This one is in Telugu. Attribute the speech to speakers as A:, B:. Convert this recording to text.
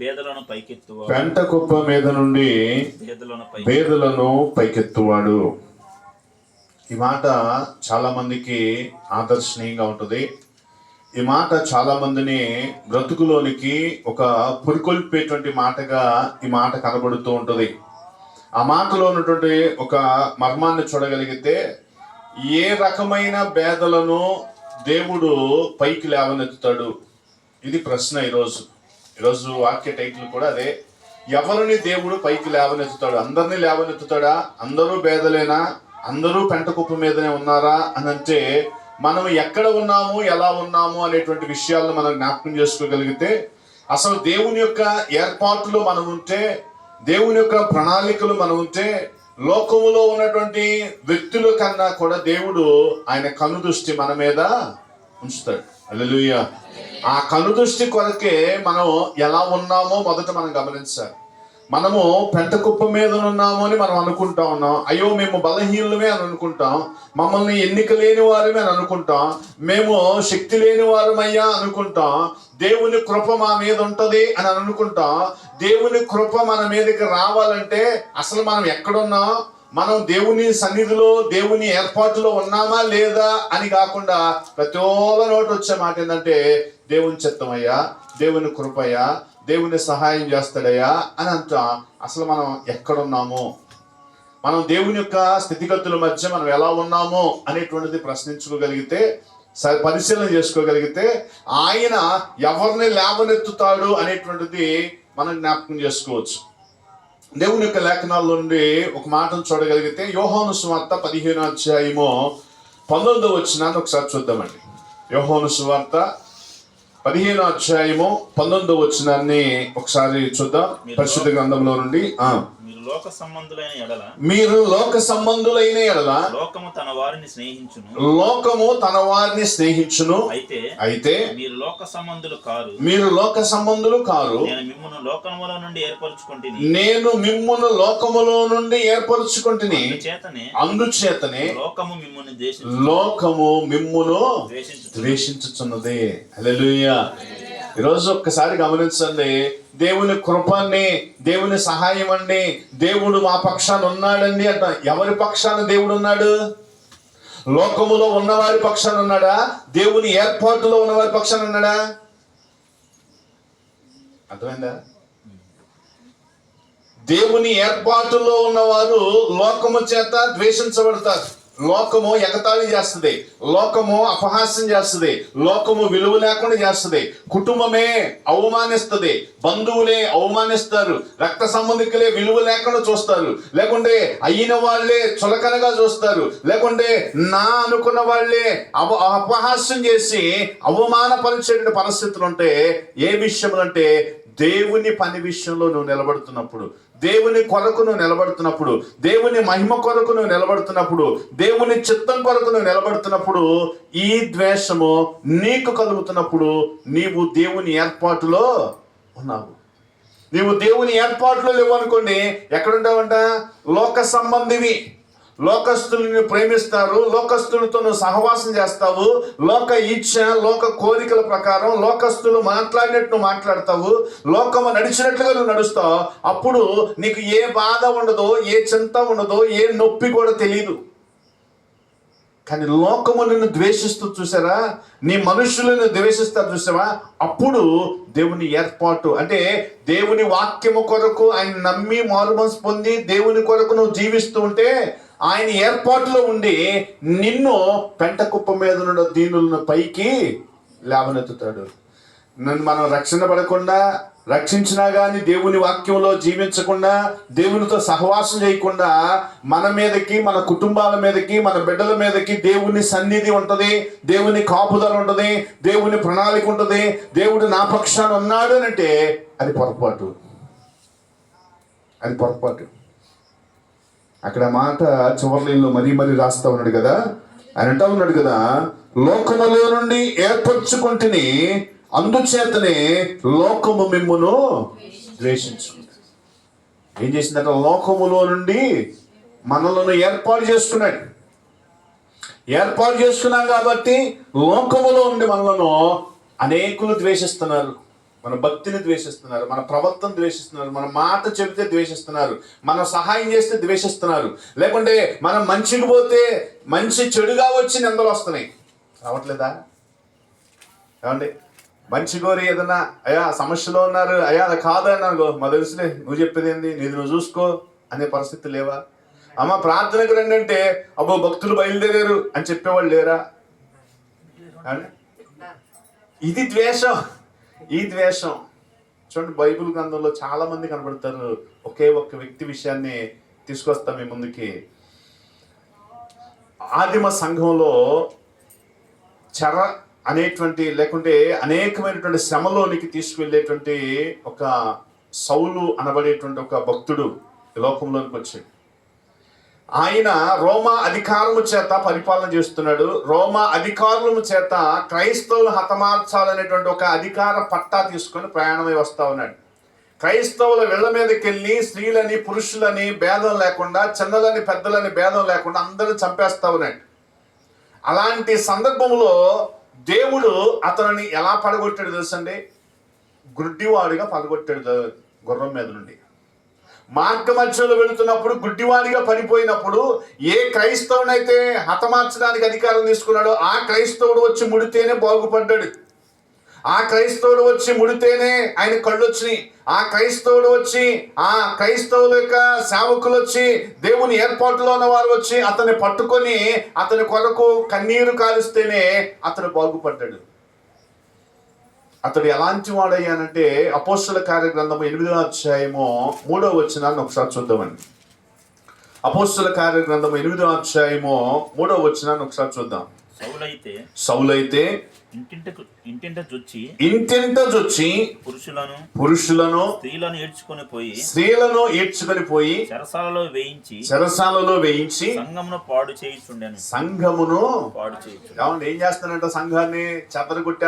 A: బేదలను
B: పెంట కుప్ప మీద నుండి
A: బేదలను
B: పైకెత్తువాడు. ఈ మాట చాలా మందికి ఆదర్శనీయంగా ఉంటుంది. ఈ మాట చాలా మందిని బ్రతుకులోనికి ఒక పురికొల్పేటువంటి మాటగా ఈ మాట కనబడుతూ ఉంటుంది. ఆ మాటలో ఉన్నటువంటి ఒక మర్మాన్ని చూడగలిగితే ఏ రకమైన బేదలను దేవుడు పైకి లేవనెత్తుతాడు? ఇది ప్రశ్న ఈరోజు. ఈరోజు వాక్య టైటిల్ కూడా అదే. ఎవరిని దేవుడు పైకి లేవనెత్తుతాడు? అందరినీ లేవనెత్తుతాడా? అందరూ బేదలేనా? అందరూ పెంట కుప్ప మీదనే ఉన్నారా? అని అంటే మనం ఎక్కడ ఉన్నాము ఎలా ఉన్నాము అనేటువంటి విషయాలను మనం జ్ఞాపకం చేసుకోగలిగితే అసలు దేవుని యొక్క ఏర్పాట్లు మనం ఉంటే దేవుని యొక్క ప్రణాళికలు మనం ఉంటే లోకములో ఉన్నటువంటి వ్యక్తుల కన్నా కూడా దేవుడు ఆయన కనుదృష్టి మన మీద ఉంచుతాడు. అల్లెలుయ్య ఆ కనుదృష్టి కొరకే మనం ఎలా ఉన్నామో మొదట మనం గమనించాలి. మనము పెంట కుప్ప మీద ఉన్నాము అని మనం అనుకుంటా ఉన్నాం. అయ్యో మేము బలహీనులమే అని అనుకుంటాం. మమ్మల్ని ఎన్నిక లేని వారమే అని అనుకుంటాం. మేము శక్తి లేని వారమయ్యా అనుకుంటాం. దేవుని కృప మా మీద ఉంటది అని అనుకుంటాం. దేవుని కృప మన మీదకి రావాలంటే అసలు మనం ఎక్కడున్నాం? మనం దేవుని సన్నిధిలో దేవుని ఏర్పాటులో ఉన్నామా లేదా అని కాకుండా ప్రతి ఒక్క నోటి వచ్చే మాట ఏంటంటే దేవుని చిత్తమయ్యా దేవుని కృపయ్యా దేవుని సహాయం చేస్తాడయ్యా అని అంత అసలు మనం ఎక్కడున్నాము? మనం దేవుని యొక్క స్థితిగతుల మధ్య మనం ఎలా ఉన్నామో అనేటువంటిది ప్రశ్నించుకోగలిగితే పరిశీలన చేసుకోగలిగితే ఆయన ఎవరిని లేవనెత్తుతాడు అనేటువంటిది మనం జ్ఞాపకం చేసుకోవచ్చు. దేవుని యొక్క లేఖనాల నుండి ఒక మాటను చూడగలిగితే యోహాను సువార్త పదిహేను అధ్యాయము పంతొమ్మిదో వచ్చినాన్ని ఒకసారి చూద్దామండి. యోహాను సువార్త పదిహేను అధ్యాయము పంతొమ్మిదో వచ్చినాన్ని ఒకసారి చూద్దాం పరిశుద్ధ గ్రంథంలో నుండి. ఆ.
A: లోక సంబంధులైన ఎడల
B: మీరు లోక సంబంధులైన ఎడల
A: లోకము తన వారిని స్నేహించును.
B: లోకము తన వారిని స్నేహించును.
A: అయితే
B: అయితే
A: మీరు లోక సంబంధులు కారు.
B: మీరు లోక సంబంధులు కారు.
A: నేను మిమ్మును లోకముల నుండి ఏర్పరచుకుంటుని.
B: నేను మిమ్మును లోకములో నుండి ఏర్పరచుకుంటుని.
A: చేతనే
B: అందుచేతనే
A: లోకము మిమ్ముని దేశ
B: లోకము మిమ్మును
A: ద్వేషించు
B: ద్వేషించుచున్నది. హల్లెలూయా. ఈరోజు ఒక్కసారి గమనించండి. దేవుని కృపాన్ని దేవుని సహాయం అండి దేవుడు మా పక్షాన ఉన్నాడండి అంట. ఎవరి పక్షాన దేవుడు ఉన్నాడు? లోకములో ఉన్నవారి పక్షాన ఉన్నాడా? దేవుని ఏర్పాటులో ఉన్నవారి పక్షాన ఉన్నాడా? అర్థమైందా? దేవుని ఏర్పాటులో ఉన్నవారు లోకము చేత ద్వేషించబడతారు. లోకము ఎగతాళి చేస్తుంది. లోకము అపహాస్యం చేస్తుంది. లోకము విలువ లేకుండా చేస్తుంది. కుటుంబమే అవమానిస్తుంది. బంధువులే అవమానిస్తారు. రక్త సంబంధికులే విలువ లేకుండా చూస్తారు. లేకుంటే అయిన వాళ్ళే చులకనగా చూస్తారు. లేకుంటే నా అనుకున్న వాళ్ళే అవ అపహాస్యం చేసి అవమానపరిచేటువంటి పరిస్థితులు ఉంటే ఏ విషయంలో అంటే దేవుని పని విషయంలో నువ్వు నిలబడుతున్నప్పుడు దేవుని కొరకు నువ్వు నిలబడుతున్నప్పుడు దేవుని మహిమ కొరకు నువ్వు నిలబడుతున్నప్పుడు దేవుని చిత్తం కొరకు నువ్వు నిలబడుతున్నప్పుడు ఈ ద్వేషము నీకు కలుగుతున్నప్పుడు నీవు దేవుని ఏర్పాటులో ఉన్నావు. నీవు దేవుని ఏర్పాటులో లేవు అనుకోండి ఎక్కడుంటావంట లోక సంబంధివి. లోకస్తుల్ని ప్రేమిస్తారు లోకస్తులతో నువ్వు సహవాసం చేస్తావు లోక ఇచ్ఛ లోక కోరికల ప్రకారం లోకస్తులు మాట్లాడినట్టు మాట్లాడతావు లోకము నడిచినట్లుగా నువ్వు నడుస్తావు అప్పుడు నీకు ఏ బాధ ఉండదో ఏ చింత ఉండదో ఏ నొప్పి కూడా తెలియదు కానీ లోకము నిన్ను ద్వేషిస్తూ చూసారా? నీ మనుషులను ద్వేషిస్తా చూసావా? అప్పుడు దేవుని ఏర్పాటు అంటే దేవుని వాక్యము కొరకు ఆయన నమ్మి మారుమనసు పొంది దేవుని కొరకు నువ్వు జీవిస్తూ ఉంటే ఆయన ఏర్పాటులో ఉండి నిన్ను పెంట కుప్ప మీద ఉన్న దీనులను పైకి లేవనెత్తుతాడు. నన్ను మనం రక్షణ పడకుండా రక్షించినా కానీ దేవుని వాక్యంలో జీవించకుండా దేవునితో సహవాసం చేయకుండా మన మీదకి మన కుటుంబాల మీదకి మన బిడ్డల మీదకి దేవుని సన్నిధి ఉంటుంది దేవుని కాపుదల ఉంటుంది దేవుని ప్రణాళిక ఉంటది దేవుడు నా పక్షాన ఉన్నాడు అని అంటే అది పొరపాటు. అది పొరపాటు. అక్కడ మాట చివర్లీలో మరీ మరీ రాస్తా ఉన్నాడు కదా? ఆయన అంటా ఉన్నాడు కదా లోకములో నుండి ఏర్పరచుకుంటుని అందుచేతనే లోకము మిమ్మును ద్వేషించుకుంటుంది ఏం చేసిందంటే? లోకములో నుండి మనలను ఏర్పాటు చేసుకున్నాడు ఏర్పాటు చేసుకున్నాం కాబట్టి లోకములో ఉండి మనలను అనేకులు ద్వేషిస్తున్నారు. మన భక్తిని ద్వేషిస్తున్నారు మన ప్రవర్తన ద్వేషిస్తున్నారు మన మాట చెబితే ద్వేషిస్తున్నారు మనం సహాయం చేస్తే ద్వేషిస్తున్నారు. లేకుంటే మనం మంచికి పోతే మంచి చెడుగా వచ్చి నిందలు వస్తున్నాయి. రావట్లేదా? ఏమండి? మంచి కోరి ఏదన్నా అయ్యా సమస్యలో ఉన్నారు అయ్యా అది కాదన్నాను మా తెలుసులే నువ్వు చెప్పేది ఏంది నీది నువ్వు చూసుకో అనే పరిస్థితి లేవా? అమ్మ ప్రార్థనకు రండి అంటే అబ్బో భక్తులు బయలుదేరారు అని చెప్పేవాళ్ళు లేరా? ఇది ద్వేషం. ఈ ద్వేషం. చూడండి బైబిల్ గ్రంథంలో చాలా మంది కనబడతారు. ఒకే ఒక్క వ్యక్తి విషయాన్ని తీసుకొస్తాం మీ ముందుకి. ఆదిమ సంఘంలో చెర అనేటువంటి లేకుంటే అనేకమైనటువంటి శ్రమలోనికి తీసుకువెళ్ళేటువంటి ఒక సౌలు అనబడేటువంటి ఒక భక్తుడు లోకంలోనికి వచ్చాడు. ఆయన రోమా అధికారము చేత పరిపాలన చేస్తున్నాడు. రోమా అధికారుల చేత క్రైస్తవులు హతమార్చాలనేటువంటి ఒక అధికార పట్టా తీసుకొని ప్రయాణమై వస్తా ఉన్నాడు. క్రైస్తవుల వెళ్ళ మీదకి వెళ్ళి స్త్రీలని పురుషులని భేదం లేకుండా చిన్నలని పెద్దలని భేదం లేకుండా అందరిని చంపేస్తా ఉన్నాడు. అలాంటి సందర్భంలో దేవుడు అతనిని ఎలా పడగొట్టాడు తెలుసండి? గుడ్డివాడిగా పడగొట్టాడు గుర్రం మీద నుండి. మార్గ మధ్యలో వెళుతున్నప్పుడు గుడ్డివాడిగా పడిపోయినప్పుడు ఏ క్రైస్తవునైతే హతమార్చడానికి అధికారం తీసుకున్నాడో ఆ క్రైస్తవుడు వచ్చి ముడితేనే బాగుపడ్డాడు. ఆ క్రైస్తవుడు వచ్చి ముడితేనే ఆయన కళ్ళు వచ్చినాయి ఆ క్రైస్తవుడు వచ్చి ఆ క్రైస్తవుల యొక్క సేవకులు వచ్చి దేవుని ఏర్పాటులో ఉన్న వారు వచ్చి అతన్ని పట్టుకొని అతని కొరకు కన్నీరు కాలుస్తేనే అతను బాగుపడ్డాడు. అతడు ఎలాంటి వాడయ్యానంటే అపోస్తుల కార్య గ్రంథము ఎనిమిదవ అధ్యాయము మూడవ వచనాన్ని ఒకసారి చూద్దామండి. అపోస్తుల కార్య గ్రంథము ఎనిమిదవ అధ్యాయము మూడవ వచనాన్ని ఒకసారి చూద్దాం.
A: సౌలైతే
B: సౌలైతే
A: ఇంటింట చొచ్చి
B: ఇంటింట చొచ్చి
A: పురుషులను
B: పురుషులను
A: స్త్రీలను ఏడ్చుకొని పోయి
B: స్త్రీలను ఈడ్చుకొని పోయి
A: చెరసాలలో వేయించి
B: చెరసాలలో వేయించి
A: సంగమును పాడు చేయిచుండెను.
B: సంఘమును
A: పాడు చేయించు
B: ఏం చేస్తానంట సంఘాన్ని చెదరగొట్టే